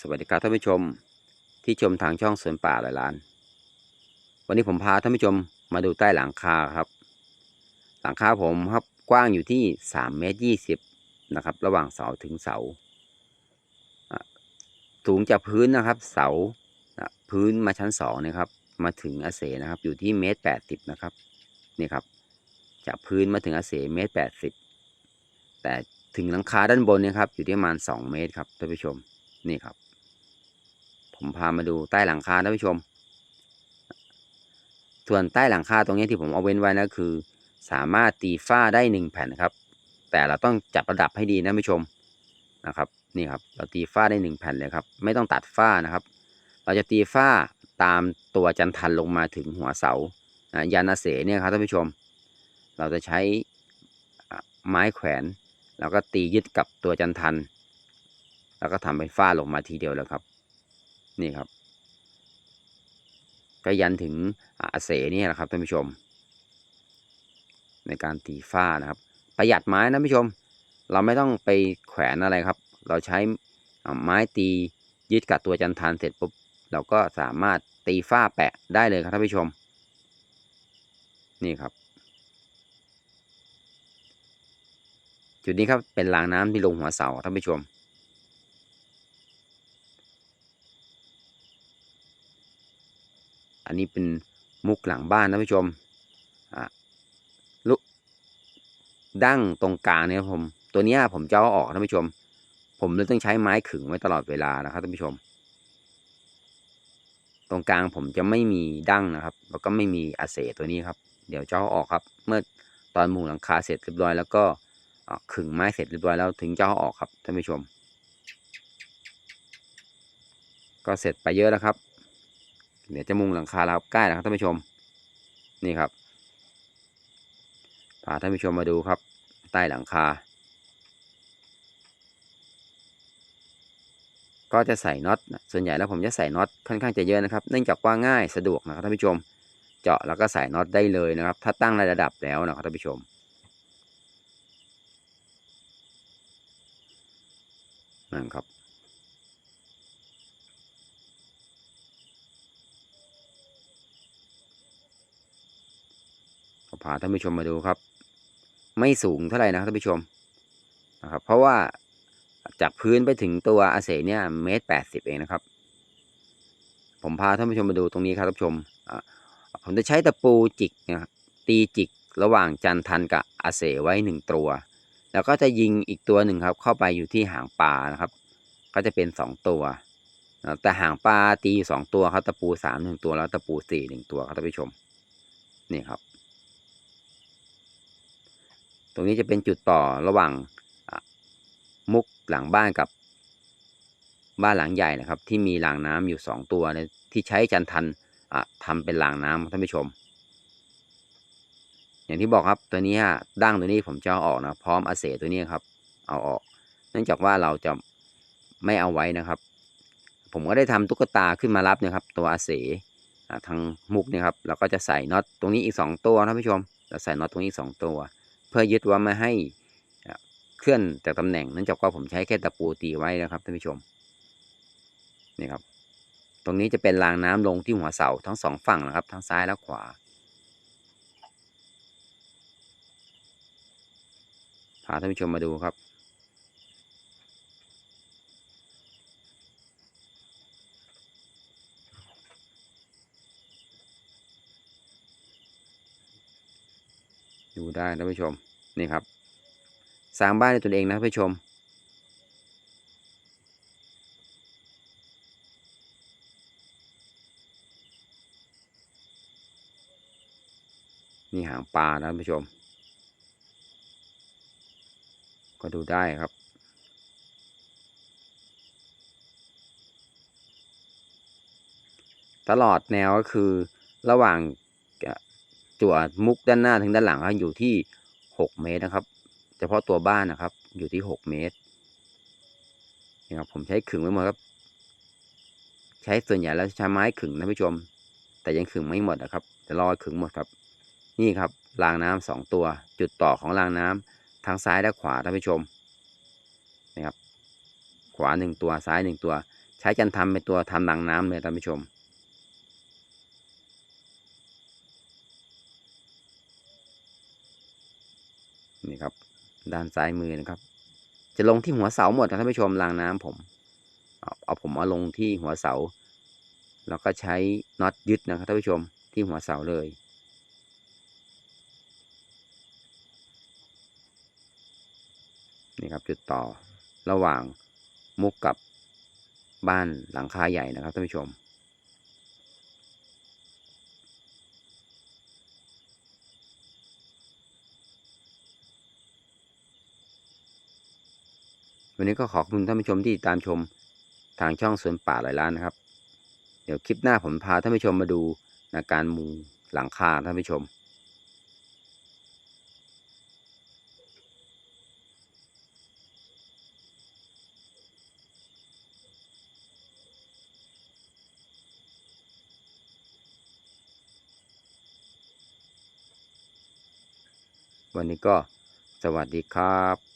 สวัสดีครับท่านผู้ชมที่ชมทางช่องสวนป่าหลายล้าน วันนี้ผมพาท่านผู้ชมมาดูใต้หลังคาครับ หลังคาผมครับกว้างอยู่ที่สามเมตรยี่สิบนะครับ ระหว่างเสาถึงเสาสูงจากพื้นนะครับ เสาพื้นมาชั้นสองนะครับ มาถึงอาเสนะครับ อยู่ที่เมตรแปดสิบนะครับนี่ครับ จากพื้นมาถึงอาเสเมตรแปดสิบแต่ถึงหลังคาด้านบนเนี่ยครับ อยู่ที่ประมาณสองเมตรครับท่านผู้ชมนี่ครับ ผมพามาดูใต้หลังคาท่านผู้ชม ส่วนใต้หลังคาตรงนี้ที่ผมเอาเว้นไว้นะคือ สามารถตีฝ้าได้หนึ่งแผ่นครับ แต่เราต้องจับระดับให้ดีนะท่านผู้ชมนะครับนี่ครับเราตีฝ้าได้หนึ่งแผ่นเลยครับ ไม่ต้องตัดฝ้านะครับ เราจะตีฝ้าตามตัวจันทันลงมาถึงหัวเสายานาเสเนี่ยครับท่านผู้ชม เราจะใช้ไม้แขวนแล้วก็ตียึดกับตัวจันทัน แล้วก็ทำเป็นฝ้าลงมาทีเดียวแล้วครับ นี่ครับ ก็ยันถึงอาเสนี่แหละครับท่านผู้ชม ในการตีฝ้านะครับ ประหยัดไม้นะท่านผู้ชม เราไม่ต้องไปแขวนอะไรครับ เราใช้ไม้ตียึดกับตัวจันทานเสร็จปุ๊บเราก็สามารถตีฝ้าแปะได้เลยครับท่านผู้ชม นี่ครับ จุดนี้ครับเป็นรางน้ำที่ลงหัวเสาท่านผู้ชม อันนี้เป็นมุกหลังบ้านนะผู้ชมอะลุดั้งตรงกลางเนี่ยครับผมตัวเนี้ยผมจะเอาออกท่านผู้ชม ผมเลยต้องใช้ไม้ขึงไว้ตลอดเวลานะครับท่านผู้ชม ตรงกลางผมจะไม่มีดั้งนะครับ แล้วก็ไม่มีอาเสตัวนี้ครับ เดี๋ยวจะเอาออกครับ เมื่อตอนมุงหลังคาเสร็จเรียบร้อยแล้วก็ขึงไม้เสร็จเรียบร้อยแล้วถึงจะเอาออกครับท่านผู้ชม ก็เสร็จไปเยอะแล้วครับ เดี๋ยวจะมุงหลังคาเราใกล้แล้วครับท่านผู้ชม นี่ครับพาท่านผู้ชมมาดูครับ ใต้หลังคา ก็จะใส่น็อตส่วนใหญ่แล้วผมจะใส่น็อตค่อนข้างจะเยอะนะครับ เนื่องจากว่าง่ายสะดวกนะครับท่านผู้ชม เจาะแล้วก็ใส่น็อตได้เลยนะครับ ถ้าตั้งในระดับแล้วนะครับท่านผู้ชมนั่นครับ ก็พาท่านผู้ชมมาดูครับ ไม่สูงเท่าไหร่นะท่านผู้ชมนะครับ เพราะว่าจากพื้นไปถึงตัวอาเสเนี่ยเมตรแปดสิบเองนะครับ ผมพาท่านผู้ชมมาดูตรงนี้ครับท่านผู้ชมผมจะใช้ตะปูจิกนะครับตีจิกระหว่างจันทันกับอาเสไว้หนึ่งตัว แล้วก็จะยิงอีกตัวหนึ่งครับ เข้าไปอยู่ที่หางปลานะครับ ก็จะเป็นสองตัวแต่หางปลาตีอยู่สองตัวครับตะปูสามหนึ่งตัวแล้วตะปูสี่หนึ่งตัวครับท่านผู้ชมนี่ครับ ตรงนี้จะเป็นจุดต่อระหว่างมุกหลังบ้านกับบ้านหลังใหญ่นะครับ ที่มีรางน้ำอยู่สองตัวนะที่ใช้จันทันอะทำเป็นรางน้ำครับท่านผู้ชม อย่างที่บอกครับตัวนี้ฮะดั้งตัวนี้ผมจะเอาออกนะ พร้อมอาเสตัวนี้ครับ เอาออก เนื่องจากว่าเราจะไม่เอาไว้นะครับ ผมก็ได้ทำตุ๊กตาขึ้นมารับเนะครับ ตัวอาเสทางมุกเนี่ยครับเราก็จะใส่น็อตตรงนี้อีกสองตัวท่านผู้ชมเราใส่น็อตตรงนี้อีกสองตัว เพื่อยึดว่าไม่ให้เคลื่อนจากตำแหน่งนั้นจากว่าผมใช้แค่ตะปูตีไว้นะครับท่านผู้ชมนี่ครับ ตรงนี้จะเป็นรางน้ำลงที่หัวเสาทั้งสองฝั่งนะครับ ทั้งซ้ายและขวา พาท่านผู้ชมมาดูครับ ดูได้ท่านผู้ชมนี่ครับสร้างบ้านในตนเองนะท่านผู้ชม นี่หางปลานะท่านผู้ชม ก็ดูได้ครับตลอดแนวก็คือระหว่าง จั่วมุกด้านหน้าถึงด้านหลังอยู่ที่หกเมตรนะครับ เฉพาะตัวบ้านนะครับ อยู่ที่หกเมตรนี่ครับผมใช้ขึงไว้หมดครับ ใช้ส่วนใหญ่แล้วใช้ไม้ขึงนะผู้ชม แต่ยังขึงไม่หมดนะครับจะรอขึงหมดครับ นี่ครับรางน้ำสองตัว จุดต่อของรางน้ำทางซ้ายและขวาท่านผู้ชมนะครับ ขวาหนึ่งตัวซ้ายหนึ่งตัว ใช้จันทำเป็นตัวทำรางน้ำเลยท่านผู้ชม นี่ครับ ด้านซ้ายมือนะครับ จะลงที่หัวเสาหมดนะท่านผู้ชมรางน้ำผมเอาเอาผมเอาลงที่หัวเสา แล้วก็ใช้น็อตยึดนะครับท่านผู้ชมที่หัวเสาเลยนี่ครับจุดต่อระหว่างมุกกับบ้านหลังคาใหญ่นะครับท่านผู้ชม วันนี้ก็ขอบคุณท่านผู้ชมที่ตามชมทางช่องสวนป่าหลายล้านนะครับ เดี๋ยวคลิปหน้าผมพาท่านผู้ชมมาดูในการมุงหลังคาท่านผู้ชมวันนี้ก็สวัสดีครับ